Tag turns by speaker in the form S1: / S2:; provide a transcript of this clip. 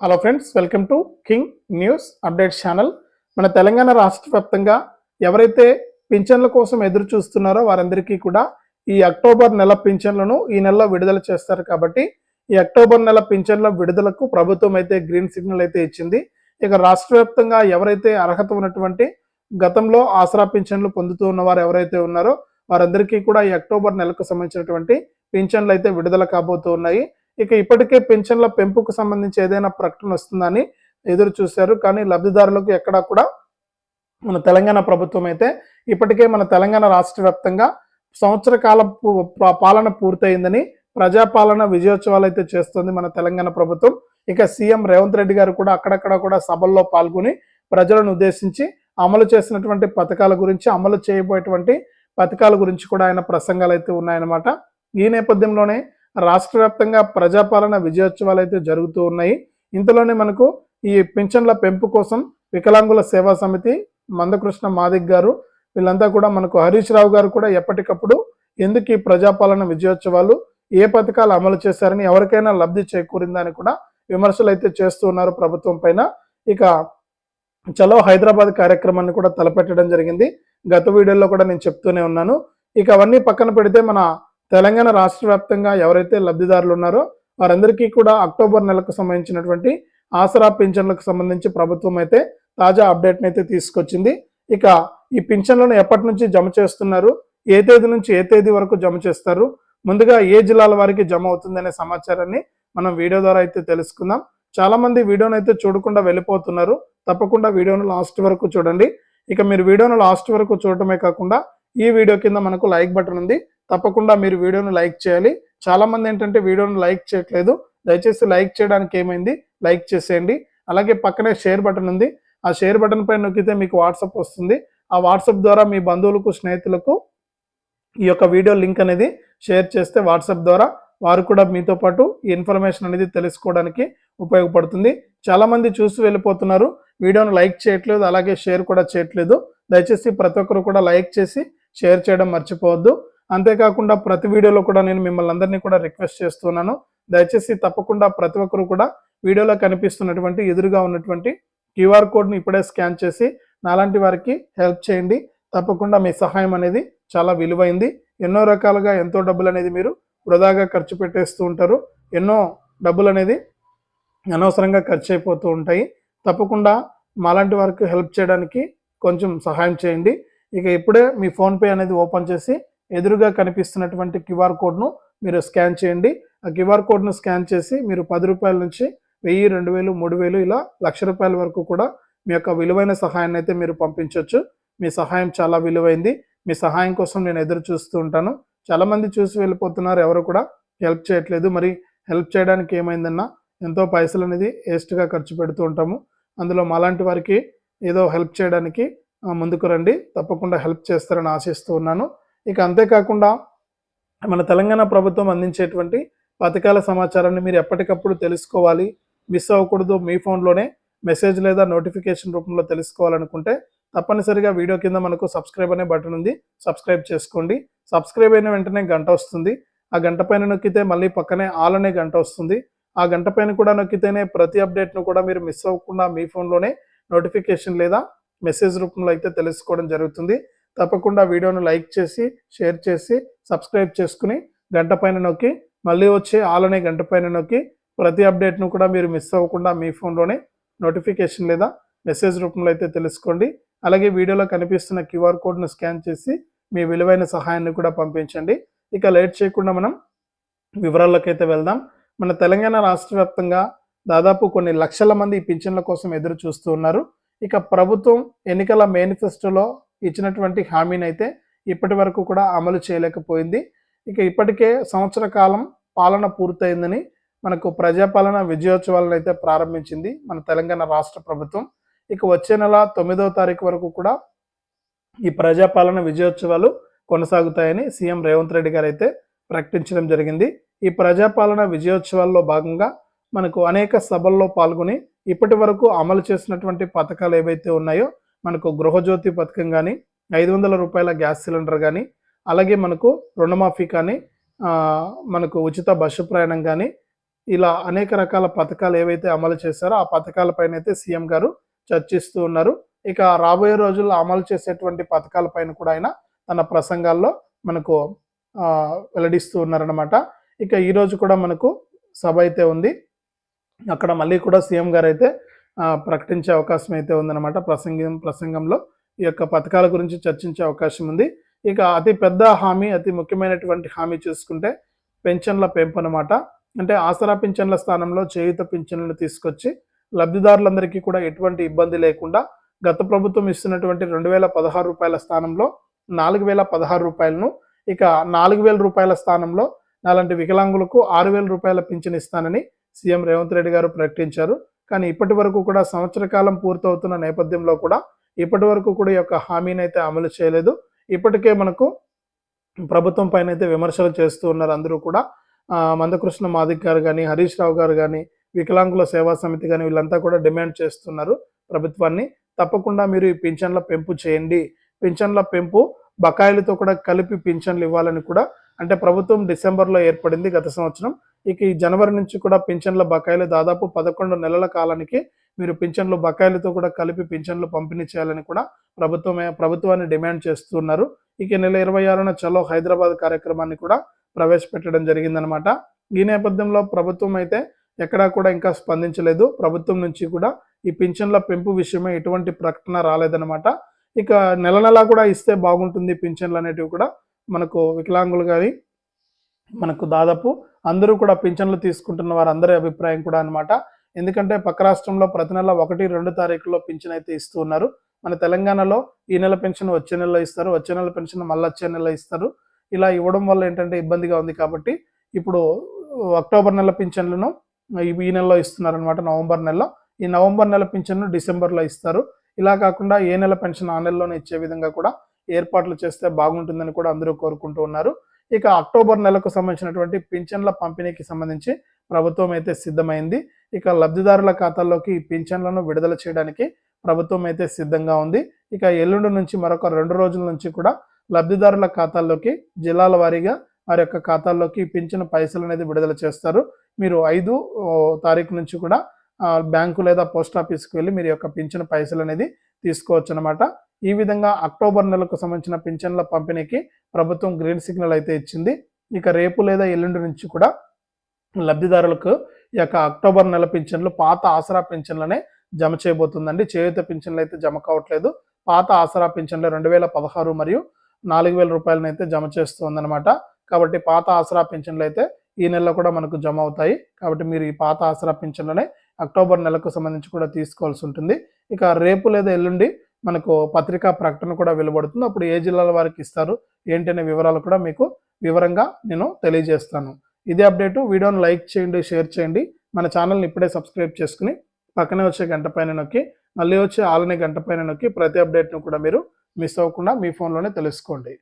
S1: Hello friends welcome to king news update channel మన తెలంగాణ రాష్ట్ర వ్యాప్తంగా ఎవరైతే పింఛన్ల కోసం ఎదురు చూస్తున్నారో వారందరికీ కూడా ఈ అక్టోబర్ నెల పింఛన్లను ఈ నెలలో విడుదల చేస్తారు కాబట్టి ఈ అక్టోబర్ నెల పింఛన్ల విడుదలకు ప్రభుత్వం అయితే గ్రీన్ సిగ్నల్ అయితే ఇచ్చింది. ఇక రాష్ట్ర ఎవరైతే అర్హత ఉన్నటువంటి గతంలో ఆసరా పింఛన్లు పొందుతూ ఉన్నవారు ఎవరైతే ఉన్నారో వారందరికీ కూడా ఈ అక్టోబర్ నెలకు సంబంధించినటువంటి పింఛన్లు అయితే విడుదల కాబోతూ ఉన్నాయి. ఇక ఇప్పటికే పెన్షన్ల పెంపుకు సంబంధించి ఏదైనా ప్రకటన వస్తుందని ఎదురు చూశారు. కానీ లబ్ధిదారులకు ఎక్కడా కూడా మన తెలంగాణ ప్రభుత్వం అయితే ఇప్పటికే మన తెలంగాణ రాష్ట్ర వ్యాప్తంగా సంవత్సర కాల పాలన పూర్తయిందని ప్రజాపాలన విజయోత్సవాలు అయితే చేస్తుంది మన తెలంగాణ ప్రభుత్వం. ఇక సీఎం రేవంత్ రెడ్డి గారు కూడా అక్కడక్కడ కూడా సభల్లో పాల్గొని ప్రజలను ఉద్దేశించి అమలు చేసినటువంటి పథకాల గురించి అమలు చేయబోయేటువంటి పథకాల గురించి కూడా ఆయన ప్రసంగాలు అయితే ఉన్నాయన్నమాట. ఈ నేపథ్యంలోనే రాష్ట్ర వ్యాప్తంగా ప్రజాపాలన విజయోత్సవాలు అయితే జరుగుతూ ఉన్నాయి. ఇంతలోనే మనకు ఈ పింఛన్ల పెంపు కోసం వికలాంగుల సేవా సమితి మందకృష్ణ మాదిక్ గారు వీళ్ళంతా కూడా మనకు హరీష్ రావు గారు కూడా ఎప్పటికప్పుడు ఎందుకు ఈ ప్రజాపాలన విజయోత్సవాలు ఏ పథకాలు అమలు చేశారని ఎవరికైనా లబ్ధి చేకూరిందని కూడా విమర్శలు అయితే చేస్తూ ఉన్నారు ప్రభుత్వం పైన. ఇక చలో హైదరాబాద్ కార్యక్రమాన్ని కూడా తలపెట్టడం జరిగింది. గత వీడియోలో కూడా నేను చెప్తూనే ఉన్నాను. ఇక అవన్నీ పక్కన పెడితే మన తెలంగాణ రాష్ట్ర వ్యాప్తంగా ఎవరైతే లబ్ధిదారులు ఉన్నారో వారందరికీ కూడా అక్టోబర్ నెలకు సంబంధించినటువంటి ఆసరా పింఛన్లకు సంబంధించి ప్రభుత్వం అయితే తాజా అప్డేట్ని అయితే తీసుకొచ్చింది. ఇక ఈ పింఛన్లను ఎప్పటి నుంచి జమ చేస్తున్నారు? ఏ తేదీ నుంచి ఏ తేదీ వరకు జమ చేస్తారు? ముందుగా ఏ జిల్లాల వారికి జమ అవుతుందనే సమాచారాన్ని మనం వీడియో ద్వారా అయితే తెలుసుకుందాం. చాలా మంది వీడియోను అయితే చూడకుండా వెళ్ళిపోతున్నారు. తప్పకుండా వీడియోను లాస్ట్ వరకు చూడండి. ఇక మీరు వీడియోను లాస్ట్ వరకు చూడటమే కాకుండా ఈ వీడియో కింద మనకు లైక్ బటన్ ఉంది. తప్పకుండా మీరు వీడియోను లైక్ చేయాలి. చాలా మంది ఏంటంటే వీడియోను లైక్ చేయట్లేదు. దయచేసి లైక్ చేయడానికి ఏమైంది? లైక్ చేసేయండి. అలాగే పక్కనే షేర్ బటన్ ఉంది. ఆ షేర్ బటన్ పై నొక్కితే మీకు వాట్సాప్ వస్తుంది. ఆ వాట్సాప్ ద్వారా మీ బంధువులకు స్నేహితులకు ఈ యొక్క వీడియో లింక్ అనేది షేర్ చేస్తే వాట్సాప్ ద్వారా వారు కూడా మీతో పాటు ఈ ఇన్ఫర్మేషన్ అనేది తెలుసుకోవడానికి ఉపయోగపడుతుంది. చాలా మంది చూసి వెళ్ళిపోతున్నారు. వీడియోను లైక్ చేయట్లేదు. అలాగే షేర్ కూడా చేయట్లేదు. దయచేసి ప్రతి ఒక్కరు కూడా లైక్ చేసి షేర్ చేయడం మర్చిపోవద్దు. అంతేకాకుండా ప్రతి వీడియోలో కూడా నేను మిమ్మల్ని అందరినీ కూడా రిక్వెస్ట్ చేస్తున్నాను. దయచేసి తప్పకుండా ప్రతి ఒక్కరు కూడా వీడియోలో కనిపిస్తున్నటువంటి ఎదురుగా ఉన్నటువంటి క్యూఆర్ కోడ్ని ఇప్పుడే స్కాన్ చేసి నాలాంటి వారికి హెల్ప్ చేయండి. తప్పకుండా మీ సహాయం అనేది చాలా విలువైంది. ఎన్నో రకాలుగా ఎంతో డబ్బులు అనేది మీరు వృధాగా ఖర్చు పెట్టేస్తూ ఉంటారు. ఎన్నో డబ్బులు అనేది అనవసరంగా ఖర్చు అయిపోతూ ఉంటాయి. తప్పకుండా మాలాంటి వారికి హెల్ప్ చేయడానికి కొంచెం సహాయం చేయండి. ఇక ఇప్పుడే మీ ఫోన్పే అనేది ఓపెన్ చేసి ఎదురుగా కనిపిస్తున్నటువంటి క్యూఆర్ కోడ్ను మీరు స్కాన్ చేయండి. ఆ క్యూఆర్ కోడ్ను స్కాన్ చేసి మీరు పది రూపాయల నుంచి వెయ్యి రెండు వేలు మూడు వేలు ఇలా లక్ష రూపాయల వరకు కూడా మీ యొక్క విలువైన సహాయాన్ని అయితే మీరు పంపించవచ్చు మీ సహాయం చాలా విలువైంది. మీ సహాయం కోసం నేను ఎదురు చూస్తూ ఉంటాను. చాలామంది చూసి వెళ్ళిపోతున్నారు. ఎవరు కూడా హెల్ప్ చేయట్లేదు. మరి హెల్ప్ చేయడానికి ఏమైందన్నా ఎంతో పైసలు అనేది వేస్ట్గా ఖర్చు పెడుతూ ఉంటాము. అందులో మాలాంటి వారికి ఏదో హెల్ప్ చేయడానికి ముందుకు రండి. తప్పకుండా హెల్ప్ చేస్తారని ఆశిస్తూ ఉన్నాను. ఇక అంతేకాకుండా మన తెలంగాణ ప్రభుత్వం అందించేటువంటి పథకాల సమాచారాన్ని మీరు ఎప్పటికప్పుడు తెలుసుకోవాలి. మిస్ అవ్వకూడదు. మీ ఫోన్లోనే మెసేజ్ లేదా నోటిఫికేషన్ రూపంలో తెలుసుకోవాలనుకుంటే తప్పనిసరిగా వీడియో కింద మనకు సబ్స్క్రైబ్ అనే బటన్ ఉంది. సబ్స్క్రైబ్ చేసుకోండి. సబ్స్క్రైబ్ అయిన వెంటనే గంట వస్తుంది. ఆ గంట పైన నొక్కితే మళ్ళీ పక్కనే ఆల్ అనే గంట వస్తుంది. ఆ గంట పైన కూడా నొక్కితేనే ప్రతి అప్డేట్ను కూడా మీరు మిస్ అవ్వకుండా మీ ఫోన్లోనే నోటిఫికేషన్ లేదా మెసేజ్ రూపంలో అయితే తెలుసుకోవడం జరుగుతుంది. తప్పకుండా వీడియోను లైక్ చేసి షేర్ చేసి సబ్స్క్రైబ్ చేసుకుని గంట పైన నొక్కి మళ్ళీ వచ్చే ఆలనే గంట పైన నొక్కి ప్రతి అప్డేట్ను కూడా మీరు మిస్ అవ్వకుండా మీ ఫోన్లోనే నోటిఫికేషన్ లేదా మెసేజ్ రూపంలో అయితే తెలుసుకోండి. అలాగే వీడియోలో కనిపిస్తున్న క్యూఆర్ కోడ్ను స్కాన్ చేసి మీ విలువైన సహాయాన్ని కూడా పంపించండి. ఇక లేట్ చేయకుండా మనం వివరాల్లోకైతే వెళ్దాం. మన తెలంగాణ రాష్ట్ర వ్యాప్తంగా దాదాపు కొన్ని లక్షల మంది ఈ పింఛన్ల కోసం ఎదురు చూస్తూ ఉన్నారు. ఇక ప్రభుత్వం ఎన్నికల మేనిఫెస్టోలో ఇచ్చినటువంటి హామీని అయితే ఇప్పటి వరకు కూడా అమలు చేయలేకపోయింది. ఇక ఇప్పటికే సంవత్సర కాలం పాలన పూర్తయిందని మనకు ప్రజాపాలన విజయోత్సవాలను అయితే ప్రారంభించింది మన తెలంగాణ రాష్ట్ర ప్రభుత్వం. ఇక వచ్చే నెల తొమ్మిదవ తారీఖు వరకు కూడా ఈ ప్రజాపాలన విజయోత్సవాలు కొనసాగుతాయని సీఎం రేవంత్ రెడ్డి గారు అయితే ప్రకటించడం జరిగింది. ఈ ప్రజాపాలన విజయోత్సవాల్లో భాగంగా మనకు అనేక సభల్లో పాల్గొని ఇప్పటి వరకు అమలు చేసినటువంటి పథకాలు ఏవైతే ఉన్నాయో మనకు గృహజ్యోతి పథకం కానీ ఐదు వందల రూపాయల గ్యాస్ సిలిండర్ కానీ అలాగే మనకు రుణమాఫీ కానీ మనకు ఉచిత బస్సు ప్రయాణం కానీ ఇలా అనేక రకాల పథకాలు ఏవైతే అమలు చేశారో ఆ పథకాలపైన అయితే సీఎం గారు చర్చిస్తూ ఉన్నారు. ఇక రాబోయే రోజుల్లో అమలు చేసేటువంటి పథకాలపైన కూడా ఆయన తన ప్రసంగాల్లో మనకు వెల్లడిస్తూ ఉన్నారనమాట ఇక ఈరోజు కూడా మనకు సభ అయితే ఉంది. అక్కడ మళ్ళీ కూడా సీఎం గారు అయితే ప్రకటించే అవకాశం అయితే ఉందన్నమాట. ప్రసంగం ప్రసంగంలో ఈ యొక్క పథకాల గురించి చర్చించే అవకాశం ఉంది. ఇక అతి పెద్ద హామీ అతి ముఖ్యమైనటువంటి హామీ చూసుకుంటే పెన్షన్ల పెంపు అనమాట అంటే ఆసరా పింఛన్ల స్థానంలో చేయుత పింఛన్లను తీసుకొచ్చి లబ్ధిదారులందరికీ కూడా ఎటువంటి ఇబ్బంది లేకుండా గత ప్రభుత్వం ఇస్తున్నటువంటి రెండు వేల పదహారు రూపాయల స్థానంలో నాలుగు వేల పదహారు రూపాయలను ఇక నాలుగు వేల రూపాయల స్థానంలో అలాంటి వికలాంగులకు ఆరు వేల రూపాయల పింఛన్ ఇస్తానని సీఎం రేవంత్ రెడ్డి గారు ప్రకటించారు. కానీ ఇప్పటి వరకు కూడా సంవత్సర కాలం పూర్తవుతున్న నేపథ్యంలో కూడా ఇప్పటి వరకు కూడా ఈ యొక్క హామీని అయితే అమలు చేయలేదు. ఇప్పటికే మనకు ప్రభుత్వం పైన అయితే విమర్శలు చేస్తూ ఉన్నారు అందరూ కూడా. మందకృష్ణ మాదిక్ గారు కానీ హరీష్ రావు గారు కానీ వికలాంగుల సేవా సమితి కానీ వీళ్ళంతా కూడా డిమాండ్ చేస్తున్నారు ప్రభుత్వాన్ని. తప్పకుండా మీరు ఈ పింఛన్ల పెంపు చేయండి. పింఛన్ల పెంపు బకాయిలతో కూడా కలిపి పింఛన్లు ఇవ్వాలని కూడా అంటే ప్రభుత్వం డిసెంబర్లో ఏర్పడింది గత సంవత్సరం. ఇక ఈ జనవరి నుంచి కూడా పింఛన్ల బకాయిలు దాదాపు పదకొండు నెలల కాలానికి మీరు పింఛన్లు బకాయిలతో కూడా కలిపి పింఛన్లు పంపిణీ చేయాలని కూడా ప్రభుత్వమే ప్రభుత్వాన్ని డిమాండ్ చేస్తున్నారు. ఇక నెల ఇరవై ఆరున చలో హైదరాబాద్ కార్యక్రమాన్ని కూడా ప్రవేశపెట్టడం జరిగిందనమాట ఈ నేపథ్యంలో ప్రభుత్వం అయితే ఎక్కడా కూడా ఇంకా స్పందించలేదు. ప్రభుత్వం నుంచి కూడా ఈ పింఛన్ల పెంపు విషయమే ఎటువంటి ప్రకటన రాలేదనమాట ఇక నెల నెలా కూడా ఇస్తే బాగుంటుంది పింఛన్లు అనేటివి కూడా మనకు వికలాంగులు కానీ మనకు దాదాపు అందరూ కూడా పింఛన్లు తీసుకుంటున్న వారందరి అభిప్రాయం కూడా అనమాట ఎందుకంటే పక్క రాష్ట్రంలో ప్రతి నెల ఒకటి రెండు తారీఖుల్లో పింఛన్ అయితే ఇస్తూ ఉన్నారు. మన తెలంగాణలో ఈ నెల పెన్షన్ వచ్చే నెలలో ఇస్తారు వచ్చే నెల పెన్షన్ మళ్ళీ వచ్చే నెలలో ఇస్తారు. ఇలా ఇవ్వడం వల్ల ఏంటంటే ఇబ్బందిగా ఉంది కాబట్టి ఇప్పుడు అక్టోబర్ నెల పింఛన్లను ఈ ఈ నెలలో ఇస్తున్నారు అనమాట నవంబర్ నెలలో. ఈ నవంబర్ నెల పింఛన్ను డిసెంబర్లో ఇస్తారు. ఇలా కాకుండా ఏ నెల పెన్షన్ ఆ నెలలోనే ఇచ్చే విధంగా కూడా ఏర్పాట్లు చేస్తే బాగుంటుందని కూడా అందరూ కోరుకుంటూ ఉన్నారు. ఇక అక్టోబర్ నెలకు సంబంధించినటువంటి పింఛన్ల పంపిణీకి సంబంధించి ప్రభుత్వం అయితే సిద్ధమైంది. ఇక లబ్ధిదారుల ఖాతాల్లోకి పింఛన్లను విడుదల చేయడానికి ప్రభుత్వం అయితే సిద్ధంగా ఉంది. ఇక ఎల్లుండి నుంచి మరొక రెండు రోజుల నుంచి కూడా లబ్ధిదారుల ఖాతాల్లోకి జిల్లాల వారీగా వారి యొక్క ఖాతాల్లోకి పింఛను పింఛన్ పైసలు అనేది విడుదల చేస్తారు. మీరు ఐదు తారీఖు నుంచి కూడా బ్యాంకు లేదా పోస్ట్ ఆఫీస్కి వెళ్ళి మీరు యొక్క పింఛన్ పైసలు అనేది తీసుకోవచ్చు అనమాట ఈ విధంగా అక్టోబర్ నెలకు సంబంధించిన పింఛన్ల పంపిణీకి ప్రభుత్వం గ్రీన్ సిగ్నల్ అయితే ఇచ్చింది. ఇక రేపు లేదా ఎల్లుండి నుంచి కూడా లబ్ధిదారులకు ఈ యొక్క అక్టోబర్ నెల పింఛన్లు పాత ఆసరా పింఛన్లనే జమ చేయబోతుందండి. చేయుత పింఛన్లు అయితే జమ కావట్లేదు. పాత ఆసరా పింఛన్లు రెండు వేల పదహారు మరియు నాలుగు వేల రూపాయలను అయితే జమ చేస్తుందన్నమాట. కాబట్టి పాత ఆసరా పింఛన్లు అయితే ఈ నెలలో కూడా మనకు జమ అవుతాయి. కాబట్టి మీరు ఈ పాత ఆసరా పింఛన్లనే అక్టోబర్ నెలకు సంబంధించి కూడా తీసుకోవాల్సి ఉంటుంది. ఇక రేపు లేదా ఎల్లుండి మనకు పత్రికా ప్రకటన కూడా వెలువడుతుంది. అప్పుడు ఏ జిల్లాల వారికి ఇస్తారు? ఏంటనే వివరాలు కూడా మీకు వివరంగా నేను తెలియజేస్తాను. ఇదే అప్డేటు. వీడియోను లైక్ చేయండి షేర్ చేయండి. మన ఛానల్ని ఇప్పుడే సబ్స్క్రైబ్ చేసుకుని పక్కనే వచ్చే గంట పైన నొక్కి మళ్ళీ వచ్చే ఆలనే గంట పైన నొక్కి ప్రతి అప్డేట్ను కూడా మీరు మిస్ అవ్వకుండా మీ ఫోన్లోనే తెలుసుకోండి.